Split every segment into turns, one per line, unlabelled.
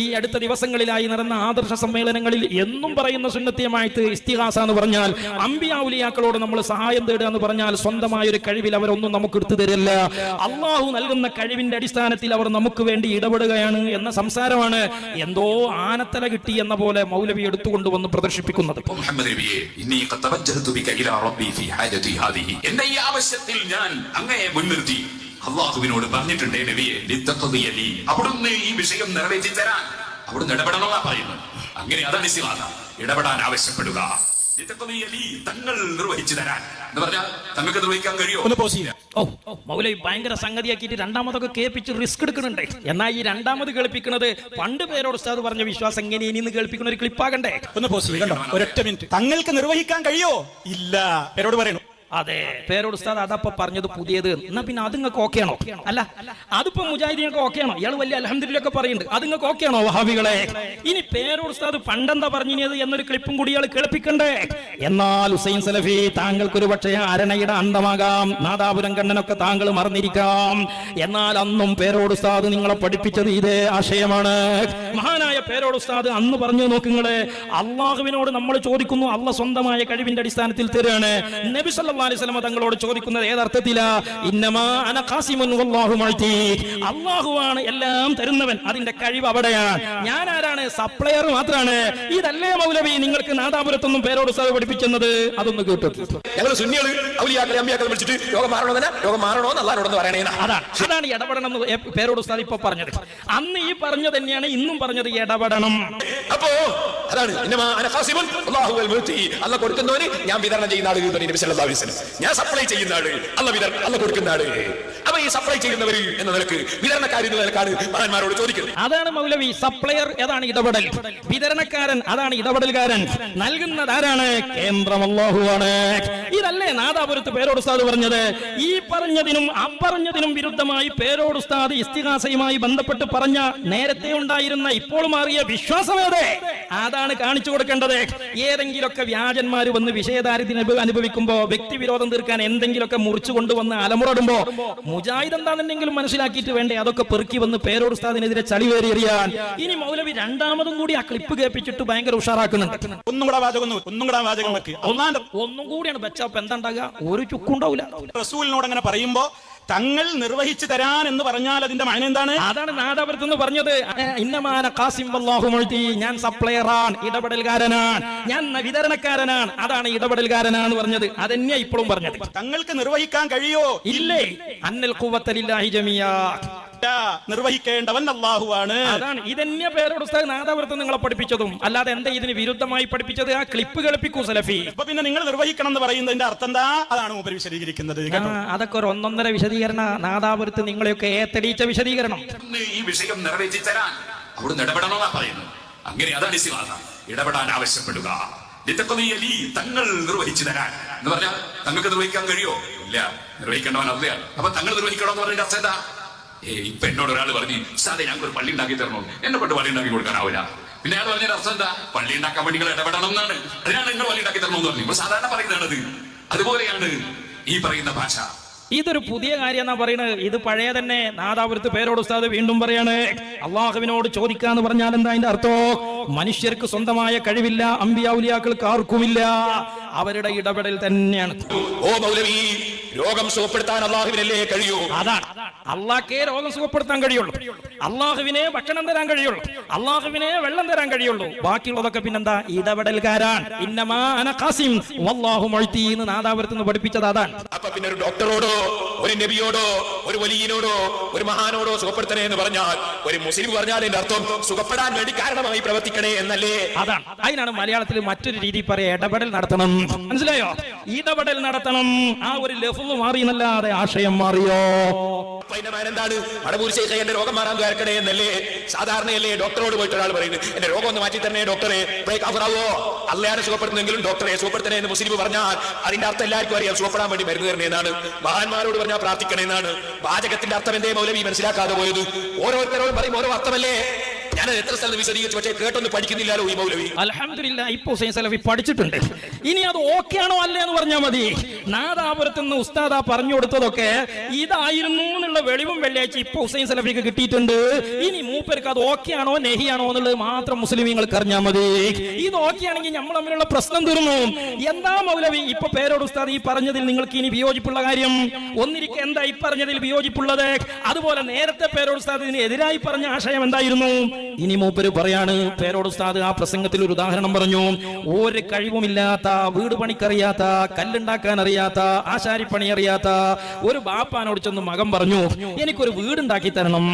ഈ അടുത്ത ദിവസങ്ങളിലായി നടന്ന ആദർശ സമ്മേളനങ്ങളിൽ എന്നും പറയുന്ന സുന്നത്തിയമായിട്ട് ഇസ്തിഹാസ എന്ന് പറഞ്ഞാൽ അമ്പിയാവുലിയാക്കളോട് നമ്മൾ സഹായം തേടുക എന്ന് പറഞ്ഞാൽ സ്വന്തമായ ഒരു കഴിവിൽ അവരൊന്നും നമുക്ക് എടുത്തു തരില്ല. അള്ളാഹു നൽകുന്ന കഴിവിന്റെ അടിസ്ഥാനത്തിൽ അവർ നമുക്ക് വേണ്ടി ഇടപെടുകയാണ് എന്ന സംസാരമാണ് എന്തോ ആനത്തല കിട്ടി എന്ന പോലെ മൗലവി എടുത്തുകൊണ്ടുവന്ന് പ്രദർശിപ്പിക്കുന്നത്.
എന്റെ ഈ ആവശ്യത്തിൽ ഞാൻ അങ്ങയെ മുൻനിർത്തി. അള്ളാഹുവിനോട് പറഞ്ഞിട്ടുണ്ട് നബിയെ അവിടുന്ന് ഈ വിഷയം നിറവേറ്റി തരാൻ. അവിടുന്ന് ഇടപെടണമെന്നാ പറയുന്നത്. അങ്ങനെ അതാണ് ഇസ്ലാമ ഇടപെടാൻ ആവശ്യപ്പെടുക. തങ്ങൾ നിർവഹിച്ചു തരാൻ. എന്ന് പറഞ്ഞാൽ തങ്ങൾക്ക് നിർവഹിക്കാൻ കഴിയോ?
ഒന്ന് പോസ് ചെയ്യാം
ഓ മൗലവി ഭയങ്കര സംഗതിയാക്കിയിട്ട് രണ്ടാമതൊക്കെ കേൾപ്പിച്ച് റിസ്ക് എടുക്കുന്നുണ്ട്. എന്നാൽ ഈ രണ്ടാമത് കേൾപ്പിക്കുന്നത് പണ്ട് പേരോട് ഉസ്താദ് പറഞ്ഞ വിശ്വാസം എങ്ങനെ ഇനി കേൾപ്പിക്കുന്ന ഒരു ക്ലിപ്പാകണ്ടേ
ഒന്ന് പോസ് ഒരൊറ്റ മിനിറ്റ് തങ്ങൾക്ക് നിർവഹിക്കാൻ കഴിയോ? ഇല്ല. പേരോട് പറയണു.
അതെ. പേരോട് ഉസ്താദ് അതപ്പോ പറഞ്ഞത് പുതിയത്. എന്നാ പിന്നെ അത് നിങ്ങൾക്ക് ഓക്കെയാണോ അല്ല അതിപ്പോ മുജാഹിദിനൊക്കെ ആണോ? ഇയാൾ വലിയ അലഹമ്മദില്ലൊക്കെ പറയുന്നുണ്ട്. അത് നിങ്ങൾക്ക് ഓക്കെയാണോ വഹാബികളെ? ഇനി പേരോട് ഉസ്താദ് പണ്ടെന്താ പറഞ്ഞത് എന്നൊരു ക്ലിപ്പും കൂടി ഇയാൾ കേൾപ്പിക്കണ്ടേ? എന്നാൽ ഹുസൈൻ സലഫി താങ്കൾക്ക് ഒരു പക്ഷേ അരണയുടെ അന്തമാകാം. നാദാപുരം കണ്ണനൊക്കെ താങ്കൾ മറന്നിരിക്കാം. എന്നാൽ അന്നും പേരോട് ഉസ്താദ് നിങ്ങളെ പഠിപ്പിച്ചത് ഇതേ ആശയമാണ്. മഹാനായ പേരോട് ഉസ്താദ് അന്ന് പറഞ്ഞു നോക്കുങ്ങളെ അള്ളാഹുവിനോട് നമ്മൾ ചോദിക്കുന്നു അള്ള സ്വന്തമായ കഴിവിന്റെ അടിസ്ഥാനത്തിൽ തരുകയാണ് നബി സല്ലല്ലാഹു അലൈഹി വസല്ലം തങ്ങളോട് ചോദിക്കുന്നത് ഏതർത്ഥത്തിലാ ഇന്നമാ അന ഖാസിമുൻ വല്ലാഹു മുഅ്തി അല്ലാഹുവാണ് എല്ലാം തരുന്നവൻ. അതിന്റെ കഴിവ് അവിടെയാണ്. ഞാൻ ആരാണ്? സപ്ലയർ മാത്രമാണ് ഇതല്ലേ മൗലവി നിങ്ങൾക്ക് നാദാപുരത്തൊന്നും പേരോട് ഉസ്താദ് പഠിപ്പിച്ചെന്നത് അതൊന്ന് കേട്ടു.
ഞങ്ങൾ സുന്നികൾ ഔലിയാക്കളെ അമ്പിയാക്കളെ വിളിച്ചിട്ട് രോഗം മാറണോ തന്നെ? രോഗം മാറണോ എന്ന് അള്ളാഹിനോടൊന്ന് പറയണേ
അതാണ്. അതാണ് ഇടപെടണം എന്ന് പേരോട് ഉസ്താദ് ഇപ്പൊ പറഞ്ഞത്. അന്ന് ഈ പറഞ്ഞത് തന്നെയാണ് ഇന്നും പറഞ്ഞത് ഇടപെടണം.
അപ്പോ അതാണ്. അല്ല കൊടുക്കുന്നവന് ഞാൻ വിതരണം ചെയ്യുന്ന ആൾ ഞാൻ സപ്ലൈ ചെയ്യുന്ന ആൾ. അല്ല വിതർ അല്ല കൊടുക്കുന്ന ആൾ. ഈ സപ്ലൈ ചെയ്യുന്നവർ എന്ന നിലയ്ക്ക് വിതരണക്കാരി എന്ന നിലക്കാണ് മഹാന്മാരോട് ചോദിക്കുന്നത്.
അതാണ് മൗലവി സപ്ലയർ ഏതാണ് ഇടപെടൽ. വിതരണക്കാരൻ അതാണ് ഇടപെടൽകാരൻ. നൽകുന്നത് ആരാണ്? കേന്ദ്രം ഇതല്ലേ നാദാപുരത്ത് പേരോട് ഉസ്താദ് പറഞ്ഞത്? ഈ പറഞ്ഞതിനും അപ്പറഞ്ഞതിനും വിരുദ്ധമായി പേരോട് ഉസ്താദ് ഇസ്തിഹാസയുമായി ബന്ധപ്പെട്ട് പറഞ്ഞ നേരത്തെ ഉണ്ടായിരുന്ന ഇപ്പോൾ മാറിയ വിശ്വാസമേതെ അതാണ് കാണിച്ചു കൊടുക്കേണ്ടത്. ഏതെങ്കിലുമൊക്കെ വ്യാജന്മാർ വന്ന് വിഷയദാരിദ്ര്യം അനുഭവിക്കുമ്പോ വ്യക്തിവിരോധം തീർക്കാൻ എന്തെങ്കിലുമൊക്കെ മുറിച്ചു കൊണ്ടുവന്ന് അലമുറടുമ്പോ മുജാഹിദ് എന്താണെന്നെങ്കിലും മനസ്സിലാക്കിയിട്ട് വേണ്ടേ? അതൊക്കെ പെറുക്കി വന്ന് പേരോട് ഉസ്താദിനെതിരെ ചളി വേറിയെറിയാൻ ഇനി മൗലവി രണ്ടാമതും കൂടി ആ ക്ലിപ്പ് കേൾപ്പിച്ചിട്ട് ഭയങ്കര ഉഷാറാക്കുന്നുണ്ട്.
ഒന്നും കൂടെ വാചകം ഒന്നും കൂടെ വാചകം
ഒന്നും കൂടിയാണ്. ബച്ചാപ്പ് എന്താ ഉണ്ടാകുക ഒരു ചുക്കുണ്ടാവില്ല
റസൂലിനോട് അങ്ങനെ പറയുമ്പോ തങ്ങൾ നിർവഹിച്ചു തരാൻ എന്ന് പറഞ്ഞാൽ അതിന്റെ മഴ എന്താണ്?
അതാണ് നാദാപുരത്ത് എന്ന് പറഞ്ഞത്. ഇന്നമാന കാസിം ഞാൻ സപ്ലയറാണ് ഇടപെടൽകാരനാണ് ഞാൻ വിതരണക്കാരനാണ് അതാണ് ഇടപെടൽകാരനാണ് പറഞ്ഞത്. അതന്നെയാ ഇപ്പോഴും പറഞ്ഞത്.
തങ്ങൾക്ക് നിർവഹിക്കാൻ കഴിയോ?
ഇല്ലേ? അന്നൽ കുവത്തലില്ലാഹി ജമിയാ.
നിർവഹിക്കേണ്ടവൻ അള്ളാഹുവാണ്
അതാണ്. ഇതന്നെ പേരോട് ഉസ്താദ് നാദാപുരത്ത് നിങ്ങളെ പഠിപ്പിച്ചതും. അല്ലാതെ എന്താ ഇതിന് വിരുദ്ധമായി പഠിപ്പിച്ചത്? ആ ക്ലിപ്പ് കളിപ്പിക്കൂ സലഫി.
ഇപ്പൊ പിന്നെ നിങ്ങൾ നിർവഹിക്കണം എന്ന് പറയുന്നതിന്റെ അർത്ഥം എന്താ? അതാണ് ഉപരി വിശദീകരിക്കുന്നത്. കേട്ടോ?
അതൊക്കെ ഒരു ഒന്നൊന്നര വിശദീകരണ നാദാപുരത്ത് നിങ്ങളെയൊക്കെ ഏത്തടിയിച്ച വിശദീകരണം.
ഈ വിഷയം നിറവേറ്റി തരാൻ അവിടുന്ന് ഇടപെടണമെന്നാ പറയുന്നു അങ്ങനെ അതാണ് ഇസ്ലാമ ഇടപെടാൻ ആവശ്യപ്പെടുക. ലിത്തഖദിയ ലീ തങ്ങൾ നിർവഹിച്ചു തരാൻ. എന്ന് പറഞ്ഞാൽ തങ്ങൾക്ക് നിർവഹിക്കാൻ കഴിയോ? ഇല്ല. നിർവഹിക്കേണ്ടവൻ അല്ലയാണ് അപ്പൊ തങ്ങൾ നിർവഹിക്കണം എന്ന് പറഞ്ഞ അർത്ഥം എന്താ? ഇപ്പൊ എന്നോട് ഒരാൾ പറഞ്ഞു സാറേ ഞങ്ങൾക്ക് ഒരു പള്ളി ഉണ്ടാക്കി തരണോ? എന്നെ കൊണ്ട് പള്ളി ഉണ്ടാക്കി കൊടുക്കാനാവില്ല പിന്നെ അയാൾ പറഞ്ഞ അർത്ഥം എന്താ പള്ളി ഉണ്ടാക്കാൻ വേണ്ടി നിങ്ങൾ ഇടപെടണം എന്നാണ്. അതിനാണ് നിങ്ങൾ പള്ളി ഉണ്ടാക്കി എന്ന് പറഞ്ഞു ഇപ്പൊ സാധാരണ പറയുന്നതാണത്. അതുപോലെയാണ് ഈ പറയുന്ന ഭാഷ.
ഇതൊരു പുതിയ കാര്യം എന്നാ പറയുന്നത് ഇത് പഴയ തന്നെ. നാദാപുരത്ത് പേരോട് ഉസ്താദ് വീണ്ടും പറയാണ്. അള്ളാഹുവിനോട് ചോദിക്കാന്ന് പറഞ്ഞാൽ എന്താ അതിന്റെ അർത്ഥോ? മനുഷ്യർക്ക് സ്വന്തമായ കഴിവില്ല അമ്പിയാവുലിയാക്കൾക്ക് ആർക്കുമില്ല. അവരുടെ ഇടപെടൽ തന്നെയാണ്.
ഓ മൗലവി രോഗം സുഖപ്പെടുത്താൻ അള്ളാഹുവിനല്ലേ കഴിയൂ?
അതാണ്. അള്ളാഹ്ക്കേ രോഗം സുഖപ്പെടുത്താൻ കഴിയുള്ളൂ. അള്ളാഹുവിനെ ഭക്ഷണം തരാൻ കഴിയുള്ളൂ. അള്ളാഹുവിനെ വെള്ളം തരാൻ കഴിയുള്ളൂ. ബാക്കിയുള്ളതൊക്കെ പിന്നെന്താ? ഇടപെടൽകാരാണ്. ഇന്നമാ അന ഖാസിം. വല്ലാഹു എന്ന് നാദാപുരത്ത് നിന്ന് പഠിപ്പിച്ചത് അതാണ്.
അപ്പൊ പിന്നെ ഒരു ഡോക്ടറോടോ ഒരു നബിയോടോ ഒരു വലിയനോടോ ഒരു മഹാനോടോ സുഖപ്പെടുത്തണേ എന്ന് പറഞ്ഞാൽ ഒരു മുസ്ലിം പറഞ്ഞാൽ എന്റെ അർത്ഥം സുഖപ്പെടാൻ വേണ്ടി കാരണമായി പ്രവർത്തിക്കണേ എന്നല്ലേ?
അതാണ്. അതിനാണ് മലയാളത്തിൽ മറ്റൊരു രീതി പറയാ ഇടപെടൽ നടത്തണം. മനസ്സിലായോ? ഇടപെടൽ നടത്തണം. ആ ഒരു ലഫ്ള് മാറി എന്നല്ലാതെ ആശയം മാറിയോ?
എന്താണ് മടപൂർ ശേഖ എന്റെ രോഗം മാറാൻ ദ്വാരക്കണേ എന്നല്ലേ? സാധാരണയല്ലേ ഡോക്ടറോട് പോയിട്ട് ഒരാൾ പറയുന്നത്. എന്റെ രോഗം ഒന്ന് മാറ്റി തരണേ ഡോക്ടറെ. ബ്രേക്കാഫറാവോ അല്ലയാണ് സുഖപ്പെടുത്തുന്നെങ്കിലും ഡോക്ടറെ സുഖപ്പെടുത്തണേ എന്ന് മുസ്ലിം പറഞ്ഞാൽ അതിന്റെ അർത്ഥം എല്ലാവർക്കും അറിയാം. സുഖപ്പെടാൻ വേണ്ടി മരുന്ന് തരണേ എന്നാണ്. മഹാന്മാരോട് പറഞ്ഞാൽ പ്രാർത്ഥിക്കണേ എന്നാണ്. വാചകത്തിന്റെ അർത്ഥം എന്തേ മൗലവി? മനസ്സിലാക്കാതെ പോയത്. ഓരോരുത്തരോടും പറയും ഓരോ അർത്ഥമല്ലേ? എത്ര സ്ഥലത്ത് കേട്ടൊന്നും പഠിക്കുന്നില്ലല്ലോ മൗലവി?
ഇപ്പൊ ഹുസൈൻ സലഫി പഠിച്ചിട്ടുണ്ട്. ഇനി അത് ഓക്കെ ആണോ അല്ലേ എന്ന് പറഞ്ഞാൽ മതി. നാദാപുരത്ത് നിന്ന് ഉസ്താദ പറഞ്ഞു കൊടുത്തതൊക്കെ ഇതായിരുന്നു എന്നുള്ള വെളിവും വെള്ളിയാഴ്ച ഇപ്പൊ ഹുസൈൻ സലഫിക്ക് കിട്ടിയിട്ടുണ്ട്. ഇനി മൂപ്പർക്ക് അത് ഓക്കെ ആണോ നെഹി ആണോ എന്നുള്ളത് മാത്രം മുസ്ലിമീങ്ങൾക്ക് അറിഞ്ഞാൽ മതി. ഇത് ഓക്കെ ആണെങ്കിൽ നമ്മൾ തമ്മിലുള്ള പ്രശ്നം തീർന്നു. എന്താ മൗലവി? ഇപ്പൊ പേരോട് ഉസ്താദ് ഈ പറഞ്ഞതിൽ നിങ്ങൾക്ക് ഇനി വിയോജിപ്പുള്ള കാര്യം? ഒന്നിരിക്കെ എന്താ ഈ പറഞ്ഞതിൽ വിയോജിപ്പുള്ളത്? അതുപോലെ നേരത്തെ പേരോട് ഉസ്താദ് ഇതിന് എതിരായി പറഞ്ഞ ആശയം എന്തായിരുന്നു? ഇനി മൂപ്പര് പറയാണ് പേരോട് ഉസ്താദ് ആ പ്രസംഗത്തിൽ ഒരു ഉദാഹരണം പറഞ്ഞു. ഒരു കഴിവുമില്ലാത്ത വീട് പണിക്കറിയാത്ത കല്ലുണ്ടാക്കാൻ അറിയാത്ത ആശാരിപ്പണി അറിയാത്ത ഒരു ബാപ്പാനോട് ചെന്ന് മകൻ പറഞ്ഞു എനിക്കൊരു വീടുണ്ടാക്കി തരണം.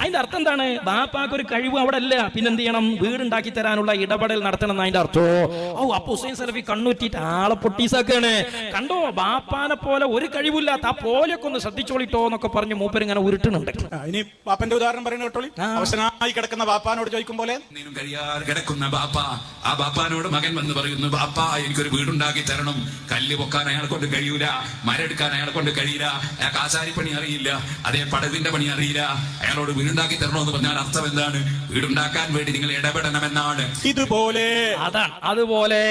അതിന്റെ അർത്ഥം എന്താണ്? ബാപ്പാക്ക് ഒരു കഴിവ് അവിടെ അല്ല പിന്നെന്ത് ചെയ്യണം വീടുണ്ടാക്കി തരാനുള്ള ഇടപെടൽ നടത്തണം എന്ന് അതിന്റെ അർത്ഥോ. ഓ അപ്പൊ ഹുസൈൻ സലഫി കണ്ണുറ്റിട്ട് ആളെ പൊട്ടീസാക്കാണ്. കണ്ടോ? ബാപ്പാനെ പോലെ ഒരു കഴിവില്ലാത്ത ആ പോലെയൊക്കെ ഒന്ന് ശ്രദ്ധിച്ചോളിട്ടോ എന്നൊക്കെ പറഞ്ഞ് മൂപ്പരിങ്ങനെ ഉരുട്ടുന്നുണ്ട്.
ആ, ഇനി പാപ്പന്റെ ഉദാഹരണം പറയുന്നത് കേട്ടോളി.
അവസാനമായി
അവസരമായി കിടക്കുന്ന പാപ്പാനോട് ചോദിക്കും പോലെ
കഴിയാതെ കിടക്കുന്ന ബാപ്പ. ആ ബാപ്പാനോട് മകൻ വന്ന് പറയുന്നു ബാപ്പ എനിക്കൊരു വീടുണ്ടാക്കി തരണം. കല്ല് പൊക്കാൻ അയാളെ കൊണ്ട് കഴിയൂല മരെടുക്കാൻ അയാളെ കൊണ്ട് കഴിയില്ല അയാൾക്ക് പണി അറിയില്ല അതേ പടവിന്റെ പണി അറിയില്ല. അയാളോട് വീടുണ്ടാക്കി തരണമെന്ന് പറഞ്ഞാൽ അർത്ഥം എന്താണ്? വീടുണ്ടാക്കാൻ വേണ്ടി നിങ്ങൾ ഇടപെടണമെന്നാണ്.
ഇതുപോലെ
അതാണ്. അതുപോലെ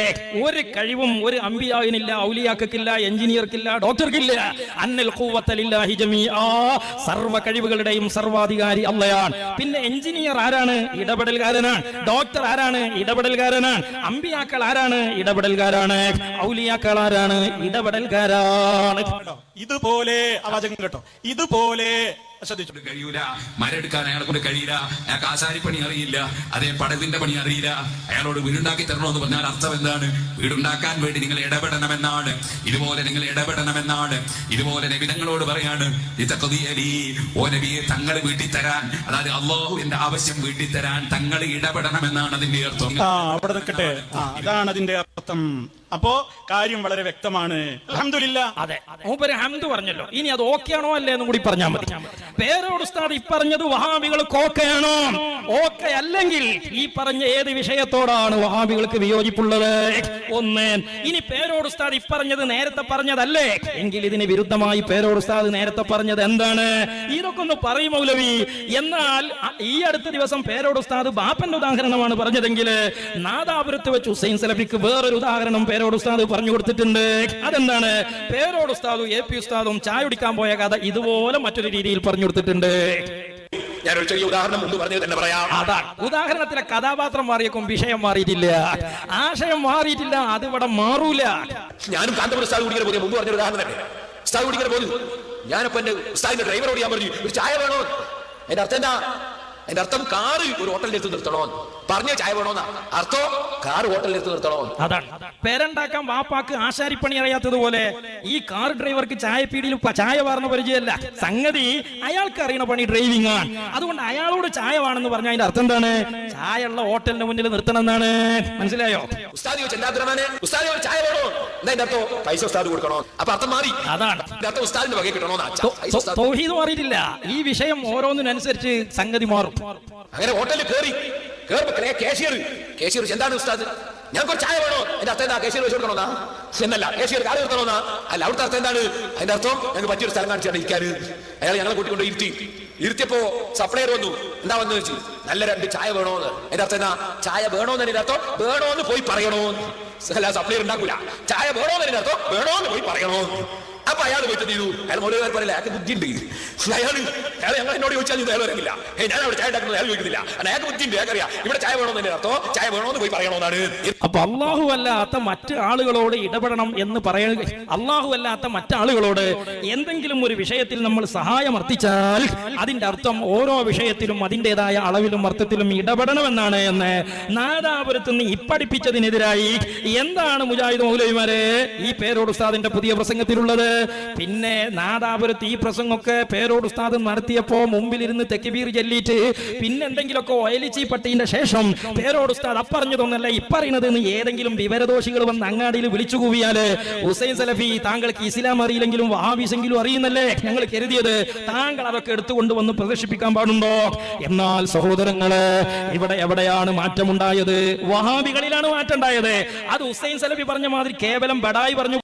ഒരു കഴിവും ഒരു അമ്പിയാവിനില്ല ഔലിയാക്കില്ല എഞ്ചിനീയർക്കില്ല ഡോക്ടർക്കില്ല. അന്നൽ സർവ കഴിവുകളുടെയും സർവാധികാരി അള്ളയാണ്. പിന്നെ എഞ്ചിനീയർ ആരാണ്? ഇടപെടൽകാരനാണ്. ഡോക്ടർ ആരാണ്? ഇടപെടൽകാരനാണ്. അമ്പിയാക്കൾ ആരാണ്? ഇടപെടൽകാരാണ്. ഔലിയാക്കൾ ആരാണ്? ഇടപെടൽകാരാണ്.
ഇതുപോലെ ആ കേട്ടോ. ഇതുപോലെ ശ്രദ്ധിച്ചു
കഴിയൂല. മരെടുക്കാൻ അയാളെ കൊണ്ട് കഴിയില്ല. അയാൾക്ക് ആശാരിപ്പണി അറിയില്ല. അതേ പടവിന്റെ പണി അറിയില്ല. അയാളോട് വീടുണ്ടാക്കി തരണമെന്ന് പറഞ്ഞാൽ അർത്ഥം എന്താണ്? വീടുണ്ടാക്കാൻ വേണ്ടി നിങ്ങൾ ഇടപെടണമെന്നാണ്. ഇതുപോലെ നിങ്ങൾ ഇടപെടണമെന്നാണ്. ഇതുപോലെ നബിതങ്ങളോട് പറയാണ് ഓ നബിയെ തങ്ങൾ വീട്ടിൽ തരാൻ അതായത് അള്ളാഹുവിന്റെ ആവശ്യം വീട്ടിൽ തരാൻ തങ്ങൾ ഇടപെടണമെന്നാണ് അതിന്റെ അർത്ഥം.
ആ അവിടെ നിൽക്കട്ടെ. ആ അതാണ് അതിന്റെ അർത്ഥം. അപ്പോ കാര്യം വളരെ വ്യക്തമാണ്. അൽഹംദുലില്ലാ.
അതെ. മൂപ്പര് ഹംദ് പറഞ്ഞല്ലോ. ഇനി അത് ഓക്കെ ആണോ അല്ലേ എന്നും കൂടി പറഞ്ഞാൽ മതി. പേരോട് ഉസ്താദ് പറഞ്ഞത് വഹാബികൾ കോക്കയാണോ? ഓക്കെ അല്ലെങ്കിൽ ഈ പറഞ്ഞ ഏത് വിഷയത്തോടാണ് വഹാബികൾക്ക് വിയോജിപ്പുള്ളത്? ഒന്ന്. ഇനി പേരോട് ഉസ്താദ് ഈ പറഞ്ഞത് നേരത്തെ പറഞ്ഞതല്ലേ? എങ്കിൽ ഇതിന് വിരുദ്ധമായി പേരോട് ഉസ്താദ് നേരത്തെ പറഞ്ഞത് എന്താണ്? ഇതൊക്കെ ഒന്ന് പറയും മൗലവി. എന്നാൽ ഈ അടുത്ത ദിവസം പേരോട് ഉസ്താദ് ബാപ്പന്റെ ഉദാഹരണമാണ് പറഞ്ഞതെങ്കിൽ നാദാപുരത്ത് വെച്ച് ഹുസൈൻ സലഫിക്ക് വേറൊരു ഉദാഹരണം പേരോട് ഉസ്താദ് പറഞ്ഞു കൊടുത്തിട്ടുണ്ട്. അതെന്താണ്? പേരോട് ഉസ്താദും എ പി ഉസ്താദും ചായ കുടിക്കാൻ പോയ കഥ ഇതുപോലെ മറ്റൊരു രീതിയിൽ പറഞ്ഞു കൊടുത്തിട്ടുണ്ട്.
ഞാനൊരു ചെറിയ ഉദാഹരണം മുമ്പ് പറഞ്ഞത് തന്നെ പറയാം.
അതാണ് ഉദാഹരണത്തിലെ കഥാപാത്രം മാറിയേക്കും വിഷയം മാറിയിട്ടില്ല. ആശയം മാറിയിട്ടില്ല അത് ഇവിടെ മാറൂല.
ഞാനും കാന്തപുരം ഉസ്താദ് കുടിക്കാൻ പോയി മുമ്പ് പറഞ്ഞ ഉദാഹരണം തന്നെ. ഉസ്താദ് കുടിക്കാൻ പോയി ഞാനപ്പോ എന്റെ ഉസ്താദിന്റെ ഡ്രൈവറോട് ഞാൻ പറഞ്ഞു ഒരു ചായ വേണോ? എന്റെ അർത്ഥം എന്താ? എന്റെ അർത്ഥം കാറ് ഒരു ഹോട്ടലിൽ എത്തി നിർത്തണോ പറഞ്ഞ ചായ വേണോന്നാ. അർത്ഥോ കാർ ഹോട്ടലിൽ എടുത്ത് നിർത്തണോ?
അതാണ്. പേരണ്ടാക്കാൻ വാപ്പാക്ക് ആശാരിപ്പണി അറിയാത്തതുപോലെ ഈ കാർ ഡ്രൈവർക്ക് ചായ പീടിയിൽ ചായ വാർന്ന പരിചയമല്ല. സംഗതി അയാൾക്ക് അറിയണ പണി ഡ്രൈവിംഗ് ആണ്. അതുകൊണ്ട് അയാളോട് ചായ വേണമെന്ന് പറഞ്ഞ അതിന്റെ അർത്ഥം എന്താണ്? ചായ ഉള്ള ഹോട്ടലിന്റെ മുന്നിൽ നിർത്തണം എന്നാണ്. മനസ്സിലായോ?
ഉസ്താദ് ചോദിച്ചു എന്താ അത്രമാനെ ഉസ്താദ് ചായ വേണോ? എന്താ എന്റെ അർത്ഥം പൈസ ഉസ്താദ് കൊടുക്കണോ? അപ്പൊ അർത്ഥം മാറി.
അതാണ്.
അർത്ഥം ഉസ്താദിന്റെ
തൗഹീദ് മാറിയിട്ടില്ല. ഈ വിഷയം ഓരോന്നിനനുസരിച്ച് സംഗതി മാറും.
അങ്ങനെ ഹോട്ടലിൽ കയറി കയറുമ്പോ കേശിയർ. കേശിയർ എന്താണ് ഉസ്താദ്? ഞാൻ കുറച്ച് ചായ വേണോ? എന്റെ അർത്ഥം എന്താ? കേശിയർ വെച്ച് എന്നല്ല കേശിയർ കാൽ നിർത്തണോന്നാ അല്ല അവിടുത്തെ അർത്ഥം എന്താണ്? അതിന്റെ അർത്ഥം ഞങ്ങൾക്ക് പറ്റിയൊരു സ്ഥലം കാണിച്ചാണ് ഇരിക്കാൻ അയാൾ ഞങ്ങളെ കൂട്ടിക്കൊണ്ട് ഇരുത്തി. ഇരുത്തിയപ്പോ സപ്ലയർ വന്നു. എന്താ വന്നു വെച്ചു നല്ല രണ്ട് ചായ വേണോന്ന് എന്റെ അർത്ഥം എന്നാ ചായ വേണോന്ന് എന്റെ അർത്ഥം വേണോന്ന് പോയി പറയണോ അല്ല സപ്ലയർ ഉണ്ടാക്കൂല. ചായ വേണോന്ന് എന്റെ അർത്ഥം വേണോന്ന് പോയി പറയണോ അപ്പൊ അയാൾ എന്ത് ചെയ്തു അയാൾ മോലുകാർ പറയില്ല? അയാൾക്ക് ബുദ്ധിയുണ്ട്. അയാൾ അയാൾ ഞങ്ങൾ എന്നോട് ചോദിച്ചാൽ അയാൾ വരങ്ങില്ല ഞാൻ അവിടെ ചായ ഉണ്ടാക്കുന്നത് അയാൾ ചോദിക്കുന്നില്ല അയാൾക്ക് ബുദ്ധിയുണ്ട് അയാൾക്കറിയാം ഇവിടെ ചായ വേണമെന്ന് തന്നെ അർത്ഥം. ചായ വേണോന്ന് പോയി പറയണമെന്നാണ്
അപ്പൊ അള്ളാഹു അല്ലാത്ത മറ്റു ആളുകളോട് ഇടപെടണം എന്ന് പറയുക അള്ളാഹു അല്ലാത്ത മറ്റാളുകളോട് എന്തെങ്കിലും ഒരു വിഷയത്തിൽ നമ്മൾ സഹായം അർത്ഥിച്ചാൽ അതിന്റെ അർത്ഥം ഓരോ വിഷയത്തിലും അതിന്റെതായ അളവിലും അർത്ഥത്തിലും ഇടപെടണമെന്നാണ് എന്ന് നാദാപുരത്ത് നിന്ന് ഇപ്പടിപ്പിച്ചതിനെതിരായി എന്താണ് മുജാഹിദ് മൗലവിമാരെ ഈ പേരോട് ഉസ്താദിന്റെ പുതിയ പ്രസംഗത്തിലുള്ളത്? പിന്നെ നാദാപുരത്ത് ഈ പ്രസംഗമൊക്കെ പേരോട് ഉസ്താദ് നടത്തിയപ്പോ മുമ്പിലിരുന്ന് തെക്കിബീർ ചൊല്ലിയിട്ട് പിന്നെ എന്തെങ്കിലുമൊക്കെ ഒയലിച്ചി പട്ടീന്റെ ശേഷം പേരോട് ഉസ്താദ് അപ്പറഞ്ഞതൊന്നല്ല ഇപ്പറയുന്നത് എന്ന് ഏതെങ്കിലും വിവരദോഷികൾ വന്ന് അങ്ങാടിയിൽ വിളിച്ചു കൂവിയാൽ ഹുസൈൻ സലഫി താങ്കൾക്ക് ഇസ്ലാം അറിയില്ലെങ്കിലും വഹാബീസെങ്കിലും അറിയുന്നല്ലേ ഞങ്ങൾ കരുതിയത്. താങ്കൾ അതൊക്കെ എടുത്തുകൊണ്ട് വന്ന് പ്രദർശിപ്പിക്കാൻ പാടുണ്ടോ? എന്നാൽ സഹോദരങ്ങൾ ഇവിടെ എവിടെയാണ് മാറ്റമുണ്ടായത്? വഹാബികളിലാണ് മാറ്റം ഉണ്ടായത് അത് ഹുസൈൻ സലഫി പറഞ്ഞ മാതിരി കേവലം ബഡായി പറഞ്ഞു